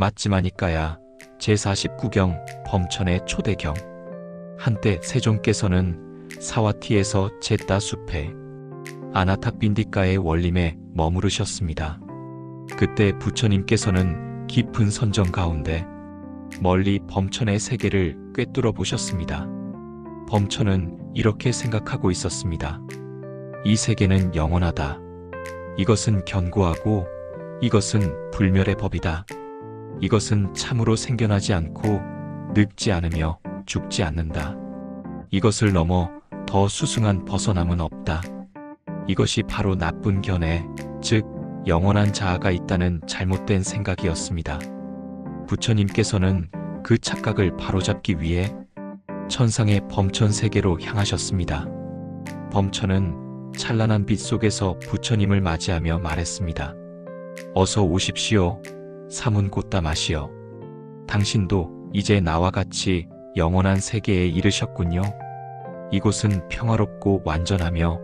맞지마니까야 제49경 범천의 초대경 한때 세종께서는 사와티에서 제따 숲에 아나탑빈디가의 원림에 머무르셨습니다. 그때 부처님께서는 깊은 선정 가운데 멀리 범천의 세계를 꿰뚫어 보셨습니다. 범천은 이렇게 생각하고 있었습니다. 이 세계는 영원하다. 이것은 견고하고 이것은 불멸의 법이다. 이것은 참으로 생겨나지 않고 늙지 않으며 죽지 않는다. 이것을 넘어 더 수승한 벗어남은 없다. 이것이 바로 나쁜 견해, 즉 영원한 자아가 있다는 잘못된 생각이었습니다. 부처님께서는 그 착각을 바로잡기 위해 천상의 범천 세계로 향하셨습니다. 범천은 찬란한 빛 속에서 부처님을 맞이하며 말했습니다. 어서 오십시오. 사문꽃다마시여. 당신도 이제 나와 같이 영원한 세계에 이르셨군요. 이곳은 평화롭고 완전하며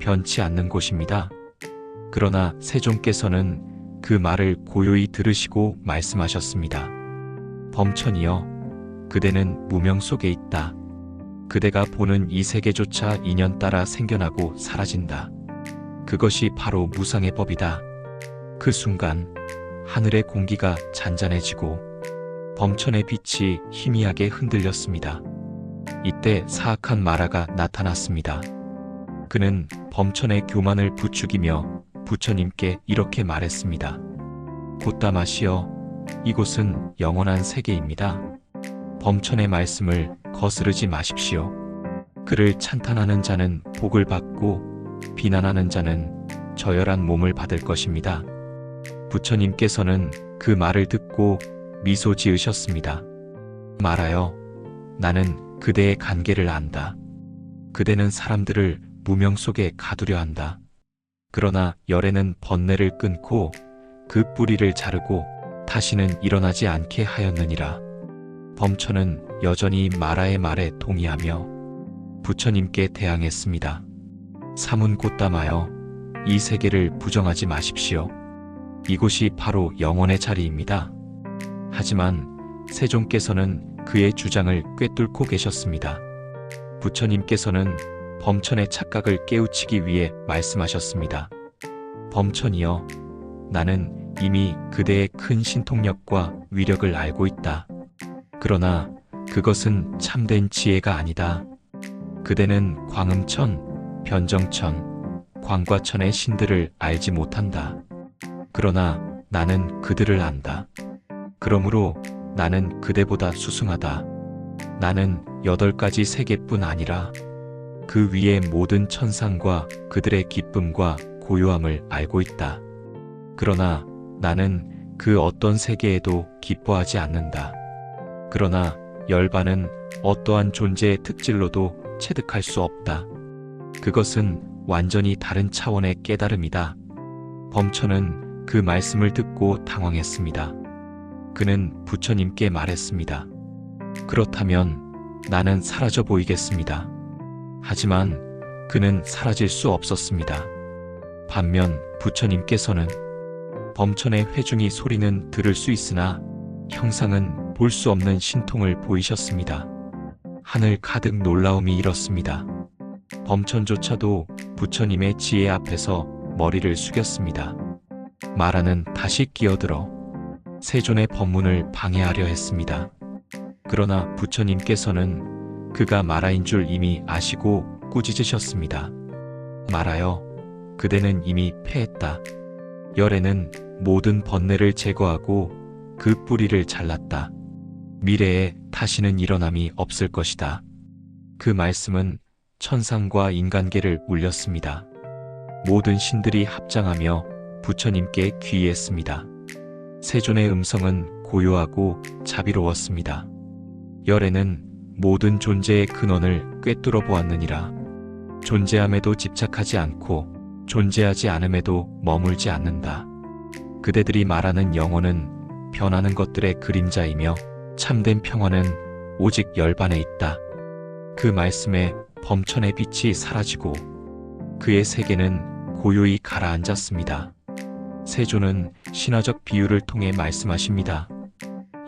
변치 않는 곳입니다. 그러나 세종께서는 그 말을 고요히 들으시고 말씀하셨습니다. 범천이여, 그대는 무명 속에 있다. 그대가 보는 이 세계조차 인연 따라 생겨나고 사라진다. 그것이 바로 무상의 법이다. 그 순간 하늘의 공기가 잔잔해지고 범천의 빛이 희미하게 흔들렸습니다. 이때 사악한 마라가 나타났습니다. 그는 범천의 교만을 부추기며 부처님께 이렇게 말했습니다. 곧다마시여, 이곳은 영원한 세계입니다. 범천의 말씀을 거스르지 마십시오. 그를 찬탄하는 자는 복을 받고 비난하는 자는 저열한 몸을 받을 것입니다. 부처님께서는 그 말을 듣고 미소 지으셨습니다. 말하여 나는 그대의 관계를 안다. 그대는 사람들을 무명 속에 가두려 한다. 그러나 열애는 번뇌를 끊고 그 뿌리를 자르고 다시는 일어나지 않게 하였느니라. 범천은 여전히 마라의 말에 동의하며 부처님께 대항했습니다. 사문 곧담하여 이 세계를 부정하지 마십시오. 이곳이 바로 영원의 자리입니다. 하지만 세종께서는 그의 주장을 꿰뚫고 계셨습니다. 부처님께서는 범천의 착각을 깨우치기 위해 말씀하셨습니다. 범천이여, 나는 이미 그대의 큰 신통력과 위력을 알고 있다. 그러나 그것은 참된 지혜가 아니다. 그대는 광음천, 변정천, 광과천의 신들을 알지 못한다. 그러나 나는 그들을 안다. 그러므로 나는 그대보다 수승하다. 나는 여덟 가지 세계뿐 아니라 그 위의 모든 천상과 그들의 기쁨과 고요함을 알고 있다. 그러나 나는 그 어떤 세계에도 기뻐하지 않는다. 그러나 열반은 어떠한 존재의 특질로도 체득할 수 없다. 그것은 완전히 다른 차원의 깨달음이다. 범천은 그 말씀을 듣고 당황했습니다. 그는 부처님께 말했습니다. 그렇다면 나는 사라져 보이겠습니다. 하지만 그는 사라질 수 없었습니다. 반면 부처님께서는 범천의 회중이 소리는 들을 수 있으나 형상은 볼 수 없는 신통을 보이셨습니다. 하늘 가득 놀라움이 일었습니다. 범천조차도 부처님의 지혜 앞에서 머리를 숙였습니다. 마라는 다시 끼어들어 세존의 법문을 방해하려 했습니다. 그러나 부처님께서는 그가 마라인 줄 이미 아시고 꾸짖으셨습니다. 마라여, 그대는 이미 패했다. 열애는 모든 번뇌를 제거하고 그 뿌리를 잘랐다. 미래에 다시는 일어남이 없을 것이다. 그 말씀은 천상과 인간계를 울렸습니다. 모든 신들이 합장하며 부처님께 귀의했습니다. 세존의 음성은 고요하고 자비로웠습니다. 열애는 모든 존재의 근원을 꿰뚫어 보았느니라. 존재함에도 집착하지 않고 존재하지 않음에도 머물지 않는다. 그대들이 말하는 영혼은 변하는 것들의 그림자이며 참된 평화는 오직 열반에 있다. 그 말씀에 범천의 빛이 사라지고 그의 세계는 고요히 가라앉았습니다. 세조는 신화적 비유를 통해 말씀하십니다.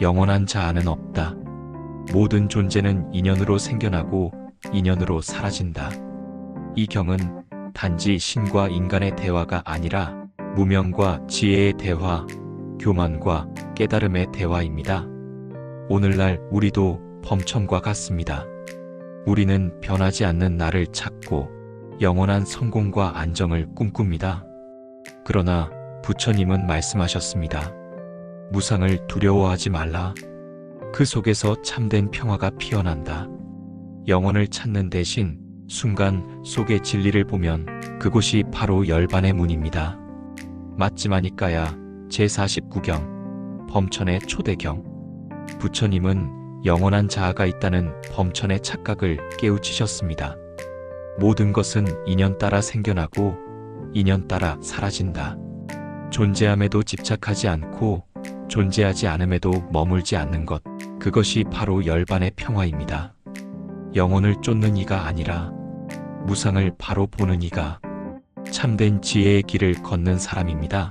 영원한 자아는 없다. 모든 존재는 인연으로 생겨나고 인연으로 사라진다. 이 경은 단지 신과 인간의 대화가 아니라 무명과 지혜의 대화, 교만과 깨달음의 대화입니다. 오늘날 우리도 범천과 같습니다. 우리는 변하지 않는 나를 찾고 영원한 성공과 안정을 꿈꿉니다. 그러나 부처님은 말씀하셨습니다. 무상을 두려워하지 말라. 그 속에서 참된 평화가 피어난다. 영혼을 찾는 대신 순간 속의 진리를 보면 그곳이 바로 열반의 문입니다. 맞지마니까야 제49경 범천의 초대경 부처님은 영원한 자아가 있다는 범천의 착각을 깨우치셨습니다. 모든 것은 인연 따라 생겨나고 인연 따라 사라진다. 존재함에도 집착하지 않고 존재하지 않음에도 머물지 않는 것, 그것이 바로 열반의 평화입니다. 영혼을 쫓는 이가 아니라 무상을 바로 보는 이가 참된 지혜의 길을 걷는 사람입니다.